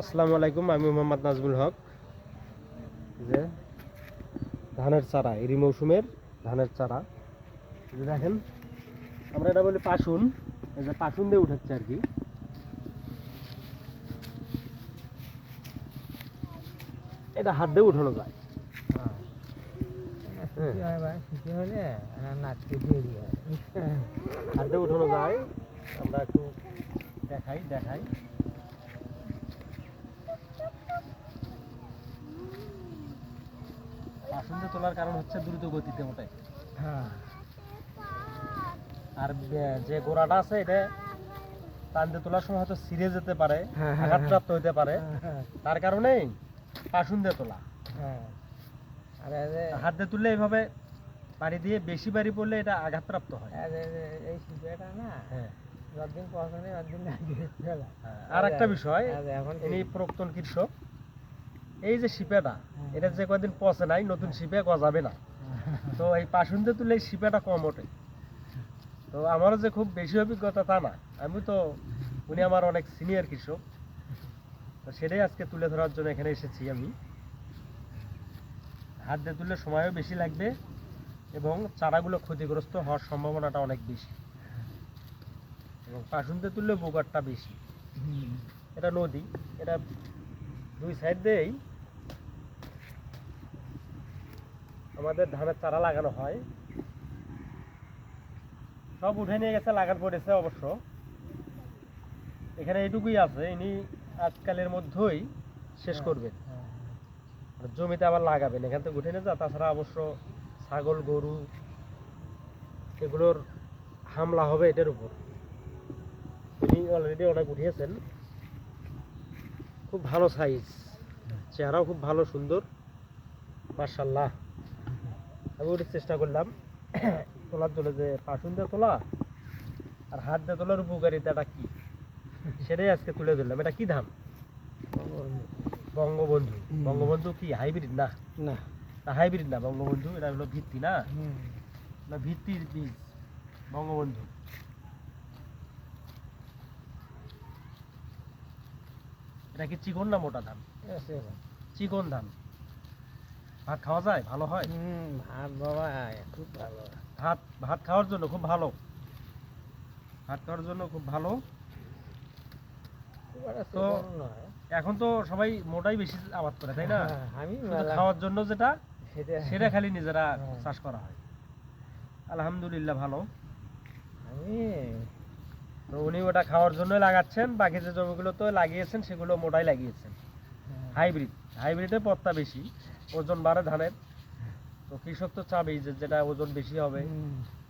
আসসালামু আলাইকুম আমি মোহাম্মদ নাজমুল হক। যে ধানের চারা এরি মৌসুমের ধানের চারা। যে দেখেন আমরা এটা বলি পাশুন। এই যে পাশুন দিয়ে উঠাচ্ছে আর কি। এটা হাত দিয়ে উঠানো যায়। হাত দিয়ে উঠানো যায়। আমরা একটু দেখাই দেখাই পাশুন দিয়ে তোলার কারণ হচ্ছে দ্রুত গতিতে ওঠে আর যে গোড়াটা আছে এটা টান দিয়ে তোলার সময় হয়তো ছিঁড়ে যেতে পারে হ্যাঁ, হ্যাঁ, আঘাতপ্রাপ্ত হতে পারে। তার কারণেই পাশুন দিয়ে তোলা। হাত দিয়ে তুললে এইভাবে বাড়ি দিয়ে বেশি বাড়ি পড়লে এটা আঘাতপ্রাপ্ত হয়। এই শিল্পটা না হ্যাঁ। আর একটা বিষয় ইনি প্রক্তন কৃষক। এই যে শিপেটা। এটা যে কদিন পচে নাই নতুন শিপে গজাবে না। তো এই পাশুন দিয়ে তুললে এই শিপেটা কম ওঠে। তো আমারও যে খুব বেশি অভিজ্ঞতা তা না। আমি তো উনি আমার অনেক সিনিয়র কৃষক। তো সেটাই আজকে তুলে ধরার জন্য এখানে এসেছি আমি। হাত দিয়ে তুললে সময়ও বেশি লাগবে এবং চারাগুলো ক্ষতিগ্রস্ত হওয়ার সম্ভাবনাটা অনেক বেশি। এবং পাশুন দিয়ে তুললে বোকারটা বেশি। এটা নদী এটা দুই সাইড দিয়েই আমাদের ধানের চারা লাগানো হয়। সব উঠে নিয়ে গেছে লাগান পড়েছে অবশ্য। এখানে এইটুকুই আছে ইনি আজকালের মধ্যেই শেষ করবেন। জমিতে আবার লাগাবেন এখান থেকে উঠে নিয়ে যা। তাছাড়া অবশ্য ছাগল গরু এগুলোর হামলা হবে এটার উপর। উনি অলরেডি অনেক উঠিয়েছেন। খুব ভালো সাইজ চেহারাও খুব ভালো সুন্দর। মার্শাল্লাহ আমি ওটি চেষ্টা করলাম। তোলার জন্য যে পাশুন দিয়ে তোলা আর হাত দিয়ে তোলার উপকারিতাটা কি? সেটাই আজকে তুলে ধরলাম। এটা কি ধান? বঙ্গবন্ধু। বঙ্গবন্ধু কি হাইব্রিড না? না। না হাইব্রিড না বঙ্গবন্ধু? এটা হলো ভিত্তি না? না ভিত্তির বীজ। বঙ্গবন্ধু। এটা কি চিকন না মোটা ধান? চিকন ধান। ভাত খাওয়া যায়? ভালো হয়? হুম ভাত বাবা খুব ভালো। ভাত ভাত খাওয়ার জন্য খুব ভালো। ভাত খাওয়ার জন্য খুব ভালো। তো এখন তো সবাই মোটাই বেশি আবাদ করে তাই না? হ্যাঁ, আমি খাওয়ার জন্য যেটা সেটা খালি নিজেরা হ্যাঁ। চাষ করা হয়। আলহামদুলিল্লাহ ভালো। আমি তো উনি ওটা খাওয়ার জন্যই লাগাচ্ছেন বাকি যে জমিগুলো তো লাগিয়েছেন সেগুলো মোটাই লাগিয়েছেন। হাইব্রিড। হাইব্রিডের পত্তা বেশি। ওজন বাড়ে ধানের। তো কৃষক তো চাবেই যে যেটা ওজন বেশি হবে,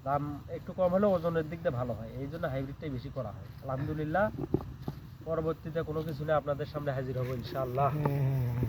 দাম একটু কম হলেও ওজনের দিক দিয়ে ভালো হয়। এই জন্য হাইব্রিডটাই বেশি করা হয়। আলহামদুলিল্লাহ, পরবর্তীতে কোনো কিছু নিয়ে আপনাদের সামনে হাজির হব ইনশাআল্লাহ। হ্যাঁ।